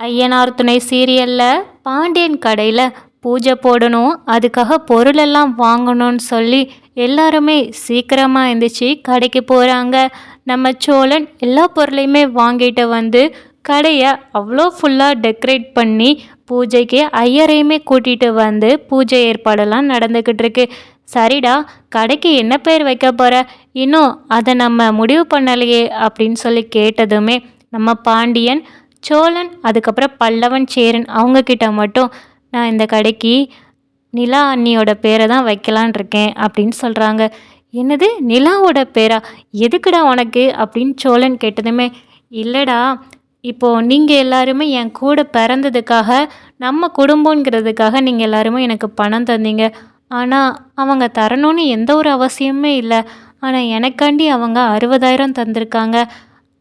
ஐயனார் துணை சீரியலில் பாண்டியன் கடையில் பூஜை போடணும் அதுக்காக பொருளெல்லாம் வாங்கணும்னு சொல்லி எல்லாருமே சீக்கிரமாக எழுந்திரிச்சு கடைக்கு போகிறாங்க நம்ம சோழன் எல்லா பொருளையுமே வாங்கிட்டு வந்து கடையை அவ்வளோ ஃபுல்லாக டெக்கரேட் பண்ணி பூஜைக்கு ஐயரையுமே கூட்டிகிட்டு வந்து பூஜை ஏற்பாடெல்லாம் நடந்துக்கிட்டு இருக்கு. சரிடா கடைக்கு என்ன பேர் வைக்க போகிற இன்னும் அதை நம்ம முடிவு பண்ணலையே அப்படின்னு சொல்லி கேட்டதுமே நம்ம பாண்டியன் சோழன் அதுக்கப்புறம் பல்லவன் சேரன் அவங்கக்கிட்ட மட்டும் நான் இந்த கடைக்கு நிலா அண்ணியோட பேரை தான் வைக்கலான் இருக்கேன் அப்படின்னு சொல்கிறாங்க என்னது? நிலாவோட பேரா? எதுக்குடா உனக்கு? அப்படின்னு சோழன் கேட்டதுமே இல்லைடா இப்போது நீங்கள் எல்லாருமே என் கூட பிறந்ததுக்காக நம்ம குடும்பங்கிறதுக்காக நீங்கள் எல்லாருமே எனக்கு பணம் தந்தீங்க. ஆனால் அவங்க தரணும்னு எந்த ஒரு அவசியமே இல்லை. ஆனால் எனக்காண்டி அவங்க அறுபதாயிரம் தந்திருக்காங்க.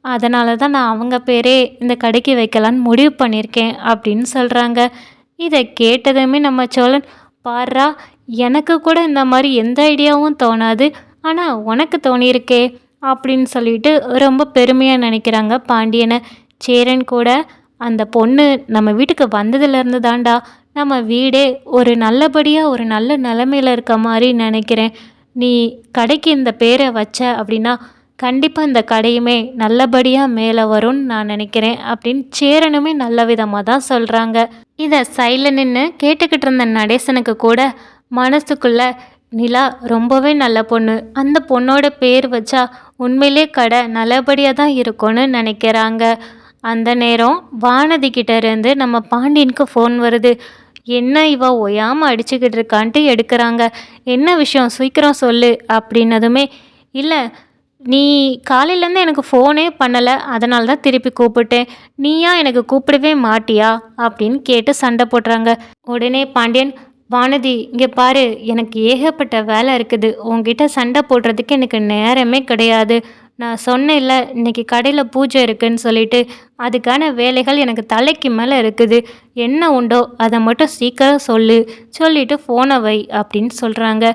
அதனால தான் நான் அவங்க பேரே இந்த கடைக்கு வைக்கலான்னு முடிவு பண்ணியிருக்கேன் அப்படின்னு சொல்கிறாங்க இதை கேட்டதுமே நம்ம சோழன் பாரா எனக்கு கூட இந்த மாதிரி எந்த ஐடியாவும் தோணாது. ஆனால் உனக்கு தோணியிருக்கே அப்படின்னு சொல்லிட்டு ரொம்ப பெருமையாக நினைக்கிறாங்க பாண்டியனை. சேரன் கூட அந்த பொண்ணு நம்ம வீட்டுக்கு வந்ததுலேருந்து தாண்டா நம்ம வீடே ஒரு நல்லபடியாக ஒரு நல்ல நிலமையில இருக்க மாதிரி நினைக்கிறேன். நீ கடைக்கு இந்த பேரை வச்ச அப்படின்னா கண்டிப்பாக இந்த கடையுமே நல்லபடியாக மேலே வரும்னு நான் நினைக்கிறேன் அப்படின்னு சேரனுமே நல்ல விதமாக தான் சொல்கிறாங்க இதை சைடில் நின்று கேட்டுக்கிட்டு இருந்த நடேசனுக்கு கூட மனசுக்குள்ள நிலா ரொம்பவே நல்ல பொண்ணு. அந்த பொண்ணோட பேர் வச்சா உண்மையிலே கடை நல்லபடியாக தான் இருக்கும்னு நினைக்கிறாங்க. அந்த நேரம் வானதி கிட்டேருந்து நம்ம பாண்டியனுக்கு ஃபோன் வருது. என்ன இவ ஒயாமல் அடிச்சுக்கிட்டு இருக்கான்ட்டு எடுக்கிறாங்க. என்ன விஷயம்? சீக்கிரம் சொல்லு அப்படின்னதுமே இல்லை நீ காலையிலேருந்து எனக்கு ஃபோனே பண்ணலை அதனால தான் திருப்பி கூப்பிட்டேன். நீயா எனக்கு கூப்பிடவே மாட்டியா? அப்படின்னு கேட்டு சண்டை போடுறாங்க. உடனே பாண்டியன் வானதி இங்கே பாரு எனக்கு ஏகப்பட்ட வேலை இருக்குது. உங்ககிட்ட சண்டை போடுறதுக்கு எனக்கு நேரமே கிடையாது. நான் சொன்னேன்ல இன்னைக்கு கடையில் பூஜை இருக்குன்னு சொல்லிட்டு அதுக்கான வேலைகள் எனக்கு தலைக்கு மேலே இருக்குது. என்ன உண்டோ அதை மட்டும் சீக்கிரம் சொல்லு. சொல்லிட்டு ஃபோனை வை அப்படின்னு சொல்கிறாங்க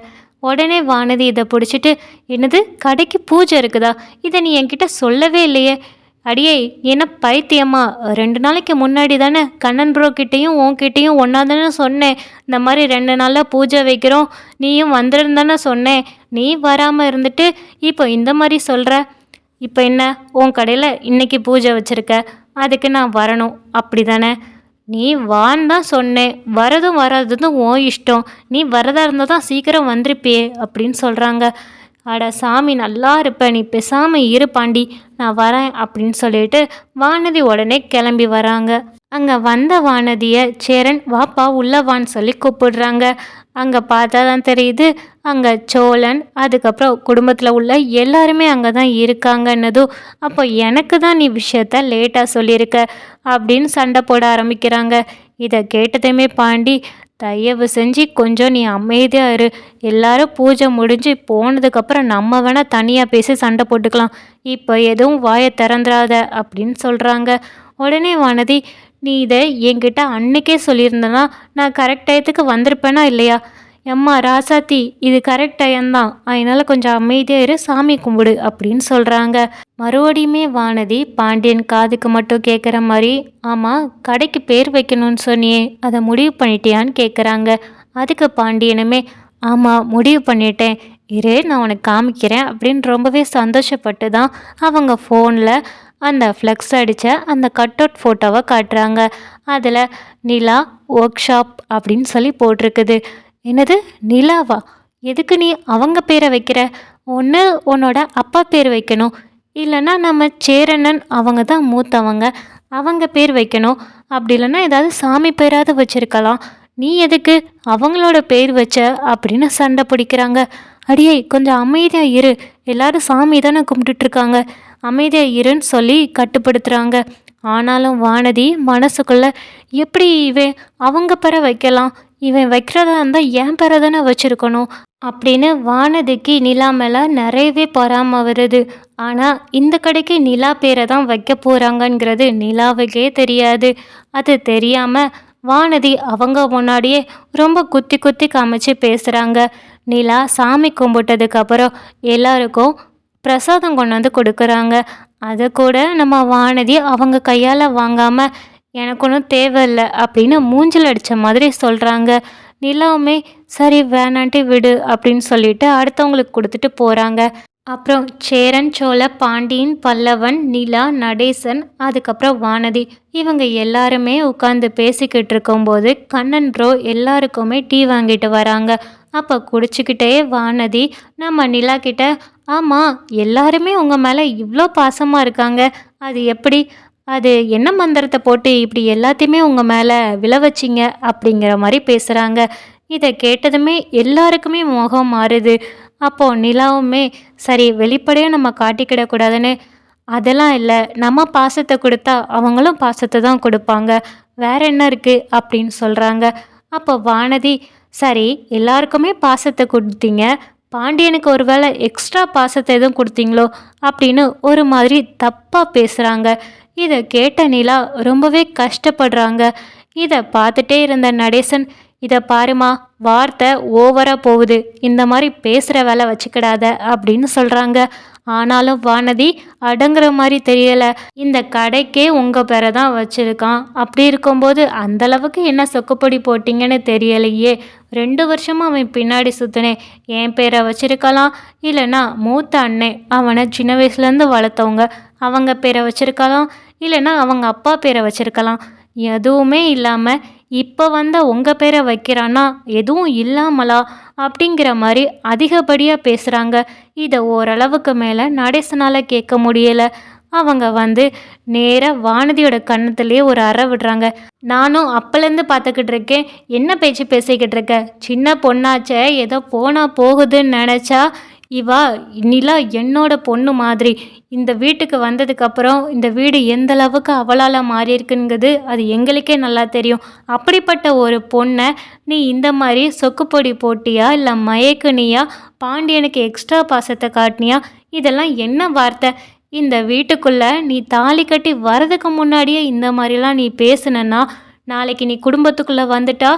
உடனே வானதி இதை பிடிச்சிட்டு என்னது கடைக்கு பூஜை இருக்குதா? இதை நீ என்கிட்ட சொல்லவே இல்லையே. அடியே என்ன பைத்தியமா? ரெண்டு நாளைக்கு முன்னாடி தானே கண்ணன் ப்ரோ கிட்டேயும் உன்கிட்டேயும் ஒன்றா தானே சொன்னேன். இந்த மாதிரி ரெண்டு நாளாக பூஜை வைக்கிறோம். நீயும் வந்துருந்தானே சொன்னேன். நீ வராமல் இருந்துட்டு இப்போ இந்த மாதிரி சொல்கிற இப்போ என்ன? உன் கடையில் இன்றைக்கி பூஜை வச்சுருக்க. அதுக்கு நான் வரணும். அப்படி தானே நீ வான்னு தான் சொன்னேன். வரதும் வராததும் ஓ இஷ்டம். நீ வரதா இருந்தால் தான் சீக்கிரம் வந்திருப்பியே அப்படின்னு சொல்கிறாங்க அட சாமி நல்லா இருப்ப. நீ பேசாமல் இரு பாண்டி. நான் வரேன் அப்படின்னு சொல்லிட்டு வானதி உடனே கிளம்பி வராங்க. அங்கே வந்த வானதியை சேரன் வாப்பா உள்ளவான்னு சொல்லி கூப்பிடுறாங்க. அங்கே பார்த்தா தான் தெரியுது அங்கே சோழன் அதுக்கப்புறம் குடும்பத்தில் உள்ள எல்லாருமே அங்கே தான் இருக்காங்கன்னதும் அப்போ எனக்கு தான் நீ விஷயத்த லேட்டாக சொல்லியிருக்க அப்படின்னு சண்டை போட ஆரம்பிக்கிறாங்க. இதை கேட்டதையுமே பாண்டி தயவு செஞ்சு கொஞ்சம் நீ அமைதியாக இரு. எல்லாரும் பூஜை முடிஞ்சு போனதுக்கப்புறம் நம்ம வேணால் தனியாக பேசி சண்டை போட்டுக்கலாம். இப்போ எதுவும் வாயை திறந்துடாத அப்படின்னு சொல்கிறாங்க உடனே வானதி நீ இதை என்கிட்ட அன்னைக்கே சொல்லியிருந்தனா நான் கரெக்ட் டயத்துக்கு வந்திருப்பேனா இல்லையா? எம்மா ராசாத்தி இது கரெக்ட் டயம்தான். அதனால் கொஞ்சம் அமைதியாக இரு சாமி கும்பிடு அப்படின்னு சொல்கிறாங்க மறுபடியுமே வானதி பாண்டியன் காதுக்கு மட்டும் கேட்குற மாதிரி ஆமாம் கடைக்கு பேர் வைக்கணும்னு சொன்னியே அதை முடிவு பண்ணிட்டியான்னு கேட்குறாங்க அதுக்கு பாண்டியனுமே ஆமாம் முடிவு பண்ணிட்டேன். இரு நான் உனக்கு காமிக்கிறேன் அப்படின்னு ரொம்பவே சந்தோஷப்பட்டு தான் அவங்க ஃபோனில் அந்த ஃப்ளெக்ஸ் அடித்த அந்த கட் அவுட் ஃபோட்டோவை காட்டுறாங்க. அதில் நிலா ஒர்க் ஷாப் அப்படின்னு சொல்லி போட்டிருக்குது. என்னது? நிலாவா? எதுக்கு நீ அவங்க பேரை வைக்கிற? ஒன்று உன்னோட அப்பா பேர் வைக்கணும். இல்லைன்னா நம்ம சேரண்ணன் அவங்க தான் மூத்தவங்க. அவங்க பேர் வைக்கணும். அப்படி இல்லைன்னா ஏதாவது சாமி பேராவது வச்சுருக்கலாம். நீ எதுக்கு? அவங்களோட பேர் வச்ச அப்படின்னு சண்டை பிடிக்கிறாங்க. அடியே கொஞ்சம் அமைதியாக இரு. எல்லாரும் சாமி தானே கும்பிட்டுட்ருக்காங்க. அமைதியாக இருன்னு சொல்லி கட்டுப்படுத்துகிறாங்க ஆனாலும் வானதி மனசுக்குள்ளே எப்படி இவன்? அவங்க பெற வைக்கலாம். இவன் வைக்கிறதா இருந்தால் என் பெற தானே வச்சுருக்கணும். அப்படின்னு வானதிக்கு நிலா மேலே நிறையவே பொறாம வருது. ஆனால் இந்த கடைக்கு நிலா பேரை தான் வைக்க போகிறாங்கங்கிறது நிலாவுக்கே தெரியாது. அது தெரியாமல் வானதி அவங்க முன்னாடியே ரொம்ப குத்தி குத்தி காமிச்சு பேசுகிறாங்க நிலா சாமி கும்பிட்டதுக்கப்புறம் எல்லாருக்கும் பிரசாதம் கொண்டு வந்து கொடுக்குறாங்க. அதை கூட நம்ம வானதி அவங்க கையால் வாங்காமல் எனக்கு ஒன்றும் தேவையில்ல அப்படின்னு மூஞ்சில் அடித்த மாதிரி சொல்கிறாங்க நிலாவுமே சரி வேணான்ட்டு விடு அப்படின்னு சொல்லிட்டு அடுத்தவங்களுக்கு கொடுத்துட்டு போகிறாங்க அப்புறம் சேரன் சோழ பாண்டியன் பல்லவன் நிலா நடேசன் அதுக்கப்புறம் வானதி. இவங்க எல்லாருமே உட்காந்து பேசிக்கிட்டு இருக்கும்போது கண்ணன் ப்ரோ எல்லாருக்குமே டீ வாங்கிட்டு வராங்க. அப்போ குடிச்சிக்கிட்டே வானதி நம்ம நிலா கிட்ட ஆமாம் எல்லாருமே உங்கள் மேலே இவ்வளோ பாசமாக இருக்காங்க. அது எப்படி? அது என்ன மந்திரத்தை போட்டு இப்படி எல்லாத்தையுமே உங்கள் மேலே விழ வச்சிங்க? அப்படிங்கிற மாதிரி பேசுகிறாங்க இதை கேட்டதுமே எல்லாருக்குமே முகம் மாறுது. அப்போது நிலாவுமே சரி வெளிப்படையாக நம்ம காட்டிக்கிடக்கூடாதுன்னு. அதெல்லாம் இல்லை. நம்ம பாசத்தை கொடுத்தா அவங்களும் பாசத்தை தான் கொடுப்பாங்க. வேற என்ன இருக்குது அப்படின்னு சொல்கிறாங்க அப்போ வானதி சரி எல்லாருக்குமே பாசத்தை கொடுத்தீங்க. பாண்டியனுக்கு ஒரு வேளை எக்ஸ்ட்ரா பாசத்தை எதுவும் கொடுத்தீங்களோ? அப்படின்னு ஒரு மாதிரி தப்பாக பேசுகிறாங்க இதை கேட்ட நிலா ரொம்பவே கஷ்டப்படுறாங்க. இதை பார்த்துட்டே இருந்த நடேசன் இதை பாருமா வார்த்தை ஓவராக போகுது. இந்த மாதிரி பேசுகிற வேலை வச்சுக்கிடாத அப்படின்னு சொல்கிறாங்க ஆனாலும் வானதி அடங்குற மாதிரி தெரியலை. இந்த கடைக்கே உங்கள் பேரை தான் வச்சுருக்கான். அப்படி இருக்கும்போது அந்தளவுக்கு என்ன சொக்குப்பொடி போட்டிங்கன்னு தெரியலையே. ரெண்டு வருஷமாக அவன் பின்னாடி சுற்றினேன் என் பேரை வச்சுருக்கலாம் இல்லைன்னா மூத்த அண்ணன் அவனை சின்ன வயசுலேருந்து வளர்த்தவங்க. அவங்க பேரை வச்சுருக்கலாம் இல்லைன்னா அவங்க அப்பா பேரை வச்சுருக்கலாம். எதுவுமே இல்லாமல் இப்போ வந்த உங்கள் பேரை வைக்கிறான்னா எதுவும் இல்லாமலா? அப்படிங்கிற மாதிரி அதிகப்படியாக பேசுகிறாங்க இதை ஓரளவுக்கு மேலே நடேசனால் கேட்க முடியலை. அவங்க வந்து நேராக வானதியோட கன்னத்துலேயே ஒரு அறை விடுறாங்க. நானும் அப்போலேருந்து பார்த்துக்கிட்டு இருக்கேன். என்ன பேச்சு பேசிக்கிட்டு இருக்க? சின்ன பொண்ணாச்சே. ஏதோ போனால் போகுதுன்னு நினச்சா இவா நிலா என்னோட பொண்ணு மாதிரி. இந்த வீட்டுக்கு வந்ததுக்கப்புறம் இந்த வீடு எந்த அளவுக்கு அவளால் மாறியிருக்குங்கிறது அது எங்களுக்கே நல்லா தெரியும். அப்படிப்பட்ட ஒரு பொண்ணை நீ இந்த மாதிரி சொக்குப்பொடி போட்டியா இல்லை மயக்குனியா பாண்டியனுக்கு எக்ஸ்ட்ரா பாசத்தை காட்டினியா? இதெல்லாம் என்ன வார்த்தை? இந்த வீட்டுக்குள்ளே நீ தாலி கட்டி வரதுக்கு முன்னாடியே இந்த மாதிரிலாம் நீ பேசுனன்னா நாளைக்கு நீ குடும்பத்துக்குள்ளே வந்துட்டா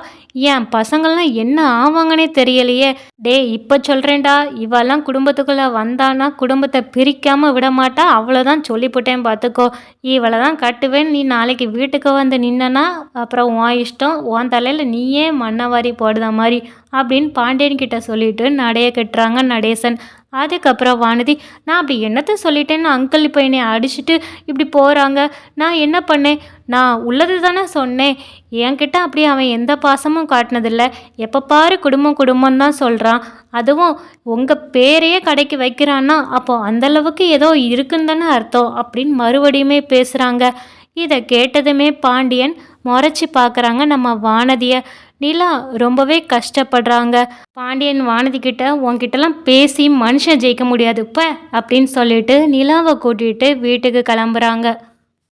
என் பசங்கள்லாம் என்ன ஆவாங்கன்னே தெரியலையே. டே இப்போ சொல்கிறேன்டா இவெல்லாம் குடும்பத்துக்குள்ளே வந்தானா குடும்பத்தை பிரிக்காமல் விடமாட்டா? அவ்வளோதான் சொல்லிவிட்டேன் பார்த்துக்கோ இவளை தான் கட்டுவேன் நீ நாளைக்கு வீட்டுக்கு வந்து நின்னனா அப்புறம் உன் இஷ்டம் உன் தலையில் நீயே மண்ணவாரி போடுத மாதிரி அப்படின்னு பாண்டியன் கிட்ட சொல்லிட்டு நடைய கட்டுறாங்க நடேசன். அதுக்கப்புறம் வானதி நான் அப்படி என்னத்தை சொல்லிட்டேன்னு அங்கிள் இப்போ என்னை அடிச்சுட்டு இப்படி போகிறாங்க நான் என்ன பண்ணேன்? நான் உள்ளது தானே சொன்னேன். என்கிட்ட அப்படி அவன் எந்த பாசமும் காட்டினதில்ல. எப்போ பாரு குடும்பம் குடும்பம் தான் சொல்கிறான் அதுவும் உங்கள் பேரையே கடைக்கு வைக்கிறான்னா அப்போ அந்தளவுக்கு ஏதோ இருக்குன்னு தானே அர்த்தம் அப்படின்னு மறுபடியுமே பேசுகிறாங்க இதை கேட்டதுமே பாண்டியன் முறைச்சி பார்க்குறாங்க நம்ம வானதியை. நிலா ரொம்பவே கஷ்டப்படுறாங்க. பாண்டியன் வானதி கிட்ட உன்கிட்டலாம் பேசி மனுஷன் ஜெயிக்க முடியாது இப்போ அப்படின்னு சொல்லிட்டு நிலாவை கூட்டிகிட்டு வீட்டுக்கு கிளம்புறாங்க.